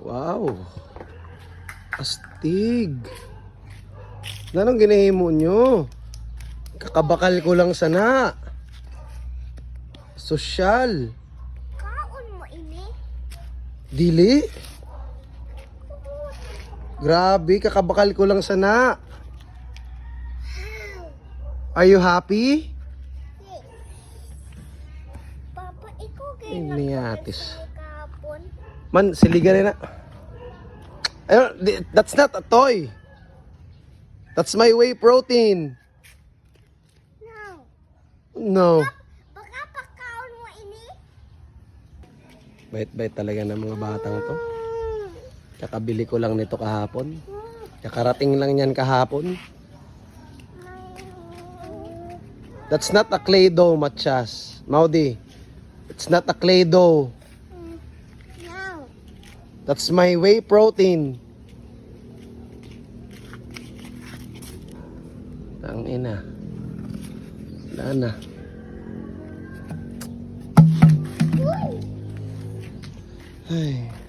Wow. Astig. Nanong ginahimo nyo? Kakabakal ko lang sana. Sosyal. Kaon mo ini. Dili? Grabe, kakabakal ko lang sana. Are you happy? Yes. Papa, ikaw kayo Iniatis. kahapon. Man, siligan na. Ayun, di- that's not a toy. That's my whey protein. No. No. Baka pakaon mo ini. Bait-bait talaga ng mga batang to. Kakabili ko lang nito kahapon. Kakarating lang yan kahapon. That's not a clay dough, Matias. Maudi. It's not a clay dough. That's my whey protein. Ang ina. Wala na. Ay.